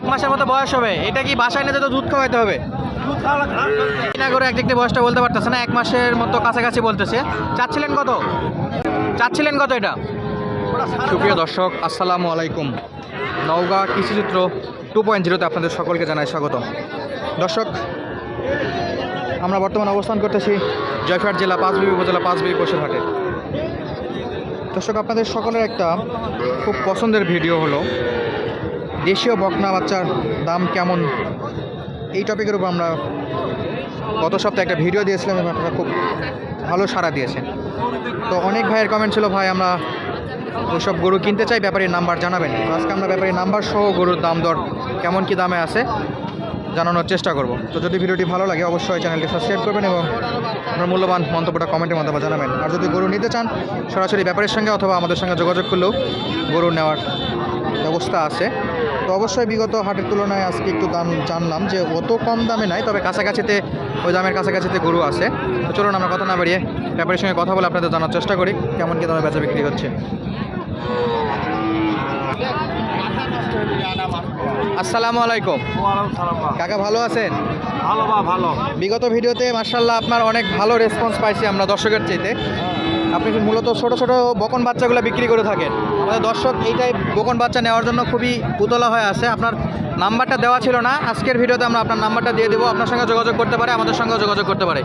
এক মাসের মতো বয়স হবে। এটা কি বাসায় নিয়ে তো দুধ খাওয়াইতে হবে? না করে এক বয়সটা বলতে পারতেছে না, এক মাসের মতো কাছাকাছি বলতেছে। চাচ্ছিলেন কত? চাচ্ছিলেন কত এটা? সুপ্রিয় দর্শক, আসসালামু আলাইকুম। নওগাঁ কৃষিচিত্র টু পয়েন্ট জিরোতে আপনাদের সকলকে জানাই স্বাগত দর্শক, আমরা বর্তমানে অবস্থান করতেছি জয়ফাট জেলা পাঁচবিবি উপজেলা পাঁচবিবি পশুর হাটে দর্শক, আপনাদের সকলের একটা খুব পছন্দের ভিডিও হলো দেশীয় বকনা বাচ্চার দাম কেমন? এই টপিকের উপর আমরা গত সপ্তাহে একটা ভিডিও দিয়েছিলাম, এবং আপনারা খুব ভালো সাড়া দিয়েছেন। তো অনেক ভাইয়ের কমেন্ট ছিল, ভাই, আমরা ওইসব গরু কিনতে চাই ব্যাপারীর নাম্বার জানাবেন। আজকে আমরা ব্যাপারীর নাম্বার সহ গরুর দাম দর কেমন, কি দামে আছে, জানানোর চেষ্টা করব। তো যদি ভিডিওটি ভালো লাগে, অবশ্যই চ্যানেলটি সাবস্ক্রাইব করবেন, এবং আপনার মূল্যবান মন্তব্যটা কমেন্টের মাধ্যমে জানাবেন। আর যদি গরু নিতে চান, সরাসরি ব্যাপারের সঙ্গে অথবা আমাদের সঙ্গে যোগাযোগ করলেও গরু নেওয়ার ব্যবস্থা আছে। তো অবশ্যই বিগত হাটের তুলনায় আজকে একটু দাম জানলাম যে অত কম দামে নাই তবে কাছাকাছিতে ওই দামের কাছাকাছিতে গরু আছে। তো চলুন আমরা কথা না বাড়িয়ে ব্যাপারের সঙ্গে কথা বলে আপনাদের জানার চেষ্টা করি কেমন কি দামে বেচা বিক্রি হচ্ছে। আসসালামু আলাইকুম। কাকা ভালো আছেন? ভালো বা ভালো? বিগত ভিডিওতে মার্শাল্লাহ আপনার অনেক ভালো রেসপন্স পাইছি আমরা দর্শকের চাইতে। আপনি মূলত ছোট ছোট বকন বাচ্চাগুলো বিক্রি করে থাকেন? দর্শক এইটাই বকন বাচ্চা নেওয়ার জন্য খুবই উতলা হয়ে আছে। আপনার নাম্বারটা দেওয়া ছিল না। আজকের ভিডিওতে আমরা আপনার নাম্বারটা দিয়ে দেবো। আপনার সঙ্গে যোগাযোগ করতে পারে আমাদের সঙ্গে যোগাযোগ করতে পারে।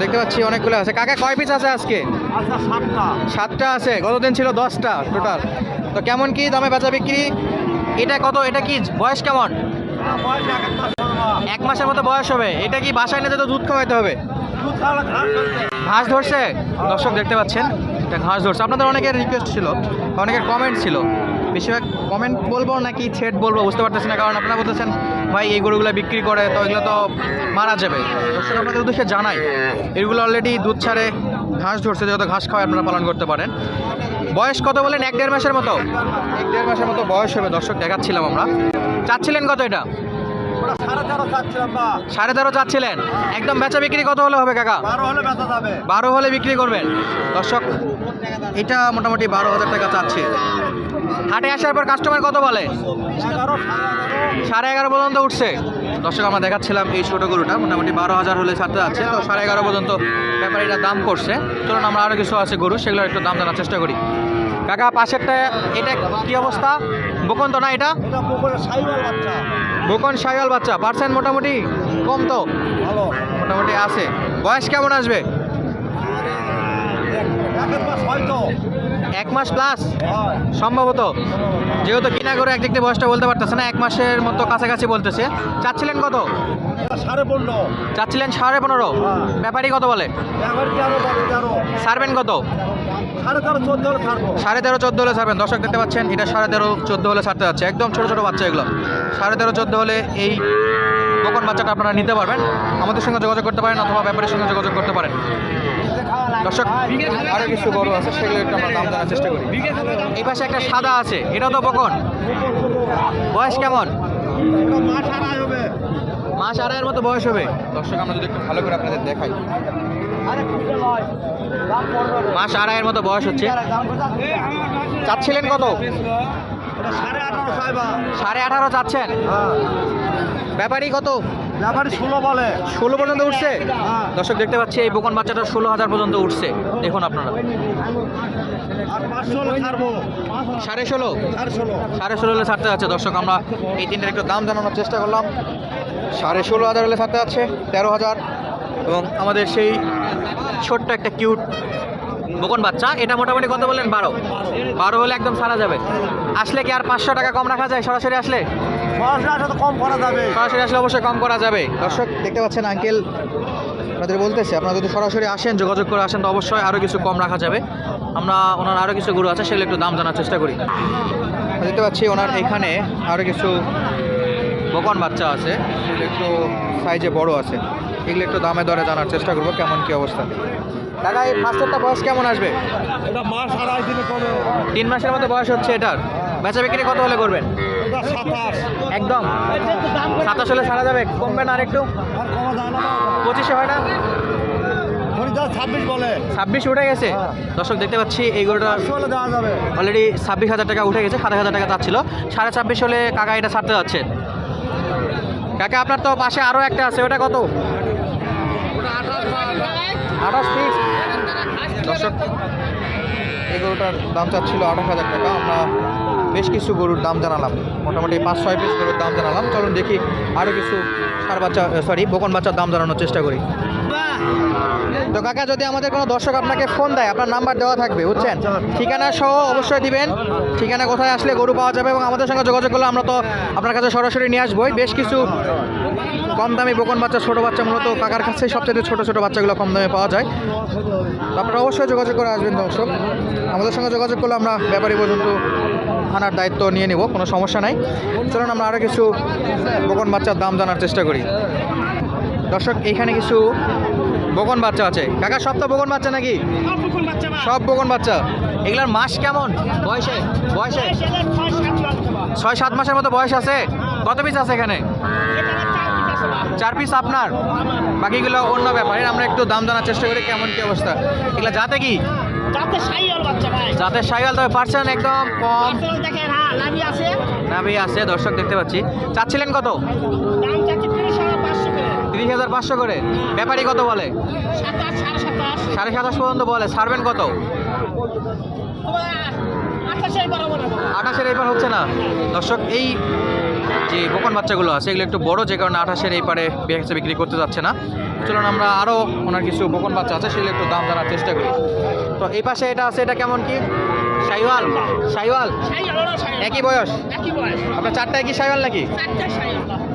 দেখতে পাচ্ছি অনেকগুলো আছে। কাকা কয় পিস আছে আজকে? আচ্ছা সাতটা। আছে। গতদিন ছিল? দশটা টোটাল তো কেমন কি দামে বেচা বিক্রি? এটা কত? এটা কি বয়স কেমন? এক মাসের মতো বয়স হবে। এটা কি বাসায় নিয়ে তো দুধ খাওয়াইতে হবে? ঘাস ধরছে। দর্শক দেখতে পাচ্ছেন। ঘাস ধরছে। আপনাদের অনেকের রিকোয়েস্ট ছিল, অনেকের কমেন্ট ছিল। বেশিরভাগ কমেন্ট বলব নাকি ছেট বলব বুঝতে পারতেছি না, কারণ আপনারা বলতেছেন, ভাই এই গরুগুলো বিক্রি করে, তো এগুলো তো মারা যাবে। দর্শক, আপনাদের উদ্দেশ্যে জানাই, এগুলো অলরেডি দুধ ছাড়ে ঘাস ধরছে, যেহেতু ঘাস খাওয়ায় আপনারা পালন করতে পারেন। বয়স কত বলেন? এক দেড় মাসের মতো? এক দেড় মাসের মতো বয়স হবে, দর্শক, দেখাচ্ছিলাম আমরা। চাচ্ছিলেন কত এটা? সাড়ে তেরো চাচ্ছিলেন। একদম বেচা বিক্রি কত হলে হবে কাকা? বারো হলে বারো হলে বিক্রি করবেন। দর্শক এটা মোটামুটি বারো হাজার টাকা চাচ্ছে। হাটে আসার পর কাস্টমার কত বলে? সাড়ে এগারো। পর্যন্ত উঠছে। দর্শক আমরা দেখাচ্ছিলাম এই ছোটো গরুটা। মোটামুটি বারো হাজার হলে ছাড়তে যাচ্ছে। তো সাড়ে এগারো পর্যন্ত ব্যাপারীরা দাম করছে। চলুন আমরা আরও কিছু আছে গরু সেগুলোর একটু দাম জানার চেষ্টা করি। কাকা পাশেরটা এটা কি অবস্থা? বকন তো না এটা? পুকুরে সাইওয়াল বাচ্চা। বকন পার্সেন্ট মোটামুটি কম তো? ভালো। মোটামুটি আছে। বয়স কেমন আসবে? এক মাস প্লাস সম্ভবত। যেহেতু কিনা করে এক একটি বয়সটা বলতে পারতেছে না এক মাসের মতো কাছাকাছি বলতেছে। চাচ্ছিলেন কত? সাড়ে পনেরো। চাচ্ছিলেন সাড়ে পনেরো? ব্যাপারই কত বলে? ছাড়বেন কত? সাড়ে তেরো চোদ্দ হলে ছাড়বেন। দর্শক দেখতে পাচ্ছেন, এটা সাড়ে তেরো চোদ্দ হলে ছাড়তে যাচ্ছে। একদম ছোটো ছোটো বাচ্চা এগুলো। সাড়ে তেরো চোদ্দ হলে এই বকন বাচ্চাটা আপনারা নিতে পারবেন। আমাদের সঙ্গে যোগাযোগ করতে পারেন অথবা ব্যাপারীর সঙ্গে যোগাযোগ করতে পারেন। দর্শক আরও কিছু বড় আছে, সেগুলো একটু আমরা দাম জানার চেষ্টা করি। এই পাশে একটা সাদা আছে এটাও তো বকন। বয়স কেমন? মাস আড়াইয়ের মতো বয়স হবে। দর্শক, আমরা যদি একটু ভালো করে আপনাদের দেখাই। মাস আড়াইয়ের মতো বয়স হচ্ছে। চাচ্ছিলেন কত? সাড়ে আঠারো চাচ্ছেন। ব্যাপারই কত? ব্যাপারী ষোলো বলে ষোলো পর্যন্ত উঠছে। দর্শক, দেখতে পাচ্ছি এই বোকন বাচ্চাটা ষোলো হাজার পর্যন্ত উঠছে। দেখুন আপনারা। সাড়ে ষোলো? সাড়ে ষোলো হলে ছাড়তে যাচ্ছে। দর্শক, আমরা এই তিনটার একটু দাম জানানোর চেষ্টা করলাম। সাড়ে ষোলো হাজার হলে ছাড়তে যাচ্ছে, তেরো হাজার। এবং আমাদের সেই ছোট্ট একটা কিউট বকন বাচ্চা। এটা মোটামুটি কত বললেন? বারো। বারো হলে একদম ছাড়া যাবে। আসলে কি আর পাঁচশো টাকা কম রাখা যায়? সরাসরি আসলে? সরাসরি আসলে তো কম করা যাবে। সরাসরি আসলে অবশ্যই কম করা যাবে। দর্শক দেখতে পাচ্ছেন আঙ্কেল আপনাদের বলতেছে আপনারা যদি সরাসরি আসেন যোগাযোগ করে আসেন তো অবশ্যই আরও কিছু কম রাখা যাবে। আমরা ওনার আরও কিছু গরু আছে সেগুলো একটু দাম জানার চেষ্টা করি। দেখতে পাচ্ছি ওনার এখানে আরও কিছু বকন বাচ্চা আছে একটু সাইজে বড় আছে। এগুলো একটু দামে দরে জানার চেষ্টা করব কেমন কি অবস্থা। দাদা এই ফার্স্টেরটা বয়স কেমন আসবে? এটা মাস আড়াই দিনে কমে তিন মাসের মতো বয়স হচ্ছে এটার। বেচা বিক্রি কত হলে করবেন? একদম। সাতাশ হলে সারা যাবে কমবে না আর একটু আর কমা যায় না। পঁচিশে হয় না? ছাব্বিশ বলে। ছাব্বিশ উঠে গেছে? হ্যাঁ। দর্শক দেখতে পাচ্ছি এই গরুটা অলরেডি ছাব্বিশ হাজার টাকা উঠে গেছে সাতাশ হাজার টাকা চাচ্ছিল। সাড়ে ছাব্বিশ হলে কাকা এটা ছাড়তে যাচ্ছে। কাকা আপনার তো পাশে আরও একটা আছে ওটা কত? এই গরুটার দাম চাচ্ছিল আঠাশ হাজার টাকা। আমরা বেশ কিছু গরুর দাম জানালাম। মোটামুটি পাঁচ, ছয় পিস গরুর দাম জানালাম। চলুন দেখি আরও কিছু সার বাচ্চা সরি বকন বাচ্চার দাম জানানোর চেষ্টা করি। তো কাকা, যদি আমাদের কোনো দর্শক আপনাকে ফোন দেয়, আপনার নাম্বার দেওয়া থাকবে, বুঝছেন? ঠিকানা সহ অবশ্যই দিবেন। ঠিকানা কোথায় আসলে গরু পাওয়া যাবে এবং আমাদের সঙ্গে যোগাযোগ করলে আমরা তো আপনার কাছে সরাসরি নিয়ে আসবোই। বেশ কিছু কম দামি বকন বাচ্চা ছোটো বাচ্চা মূলত কাকার কাছেই সবচেয়ে ছোটো ছোটো বাচ্চাগুলো কম দামে পাওয়া যায়। আপনারা অবশ্যই যোগাযোগ করে আসবেন দর্শক। আমাদের সঙ্গে যোগাযোগ করলে আমরা ব্যাপারী পর্যন্ত আনার দায়িত্ব নিয়ে নেব কোনো সমস্যা নাই। চলুন আমরা আরও কিছু বকন বাচ্চার দাম জানার চেষ্টা করি। দর্শক এখানে কিছু বকন বাচ্চা আছে। কাকা সব তো বকন বাচ্চা নাকি? সব বকন বাচ্চা এগুলার মাস কেমন? বয়সে? বয়সে? ছয় সাত মাসের মতো বয়স আছে? কত পিস আছে এখানে চার পিস আপনার বাকিগুলো অন্য ব্যাপারে। আমরা একটু দাম জানার চেষ্টা করি কেমন কি অবস্থা। এগুলা যাতে কি? তাতে সাইয়াল বাচ্চা ভাই। যাতে সাইকেল তবে পার্সেন্ট একদম কম। দেখেন হ্যাঁ লাভি আছে। দর্শক দেখতে পাচ্ছি। চাচ্ছিলেন কত? দাম চাচ্ছি তিরিশ হাজার পাঁচশো করে। তিরিশ হাজার পাঁচশো করে। ব্যাপারী কত বলে? সাড়ে সাতাশ। সাড়ে সাতাশ পর্যন্ত বলে। ছাড়বেন কত? আঠাশের এইবার হচ্ছে না। দর্শক এই যে বকন বাচ্চাগুলো আছে, এগুলো একটু বড়, যে কারণে আঠাশের এই পারে বেঁচে বিক্রি করতে যাচ্ছে না। চলুন আমরা আরও ওনার কিছু বকন বাচ্চা আছে, সেগুলো একটু দাম জানার চেষ্টা করি। তো এই পাশে এটা আছে, এটা কেমন কি? সাইওয়াল সাইওয়াল একই বয়স? একই আপনার চারটায় কি সাইওয়াল নাকি?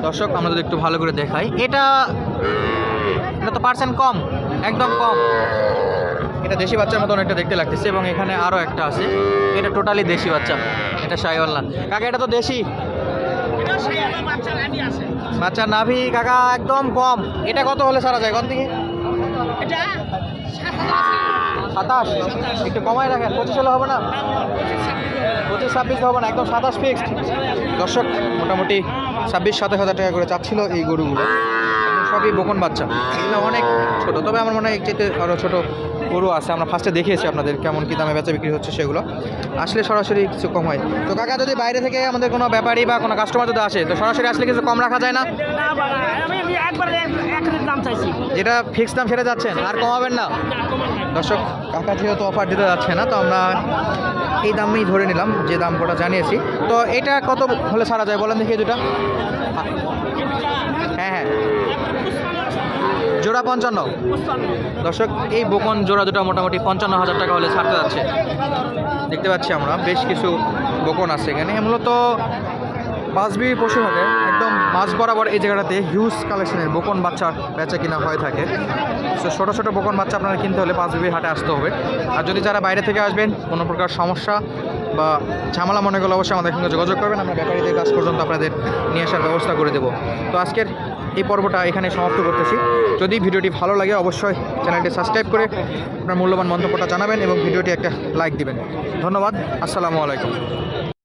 দর্শক, আমরা যদি একটু ভালো করে দেখাই। এটা এটা তো পার্সেন্ট কম, একদম কম। এটা দেশি বাচ্চার মতন অনেকটা দেখতে লাগতেছে, এবং এখানে আরও একটা আছে। এটা টোটালি দেশি বাচ্চা, এটা সাইওয়াল না। কাকা, এটা তো দেশি। বাচ্চা নাভি কাকা একদম কম। এটা কত হলে সারা যায় কোন থেকে সাতাশ? একটু কমায় রাখেন। পঁচিশ হলে হবে না? পঁচিশ ছাব্বিশ হবে না একদম সাতাশ ফিক্সড দর্শক মোটামুটি ছাব্বিশ সাতাশ হাজার টাকা করে চাচ্ছিল এই গরুগুলো। সবই বকন বাচ্চা। এগুলো অনেক ছোট তবে আমার মনে হয় চাইতে আরও ছোটো গরু আছে আমরা ফার্স্টে দেখিয়েছি আপনাদের কেমন কী দামে বেচা বিক্রি হচ্ছে সেগুলো। আসলে সরাসরি কিছু কম হয়। তো কাকা যদি বাইরে থেকে আমাদের কোনো ব্যাপারী বা কোনো কাস্টমার যদি আসে তো সরাসরি আসলে কিছু কম রাখা যায় না? যেটা ফিক্সড দাম সেটা যাচ্ছেন আর কমাবেন না? দর্শক কাকা যেহেতু অফার দিতে যাচ্ছে না তো আমরা এই দামেই ধরে নিলাম যে দাম ওটা জানিয়েছি। তো এটা কত হলে ছাড়া যায়? বলেন দেখি দুটা। হ্যাঁ হ্যাঁ। জোড়া পঞ্চান্ন। দর্শক, এই বোকন জোড়া দুটো মোটামুটি পঞ্চান্ন হাজার টাকা হলে ছাড়তে যাচ্ছে। দেখতে পাচ্ছি আমরা, বেশ কিছু বোকন আছে এখানে। মূলত বাসবি পশু হাটে একদম মাঝ বরাবর এই জায়গাটাতে হিউজ কালেকশনের বোকন বাচ্চা বেচা কিনা হয়ে থাকে। তো ছোটো ছোটো বোকন বাচ্চা আপনারা কিনতে হলে পাঁচবিবির হাটে আসতে হবে। আর যদি যারা বাইরে থেকে আসবেন, কোনো প্রকার সমস্যা বা ঝামেলা মনে করলে অবশ্যই আমাদের সঙ্গে যোগাযোগ করবেন। আমরা ব্যাপারীদের কাছ পর্যন্ত আপনাদের নিয়ে আসার ব্যবস্থা করে দেবো। তো আজকের এই পর্বটা এখানে সমাপ্ত করতেছি। যদি ভিডিওটি ভালো লাগে, অবশ্যই চ্যানেলটি সাবস্ক্রাইব করে আপনার মূল্যবান মন্তব্যটা জানাবেন এবং ভিডিওটি একটা লাইক দিবেন। ধন্যবাদ, আসসালামু আলাইকুম।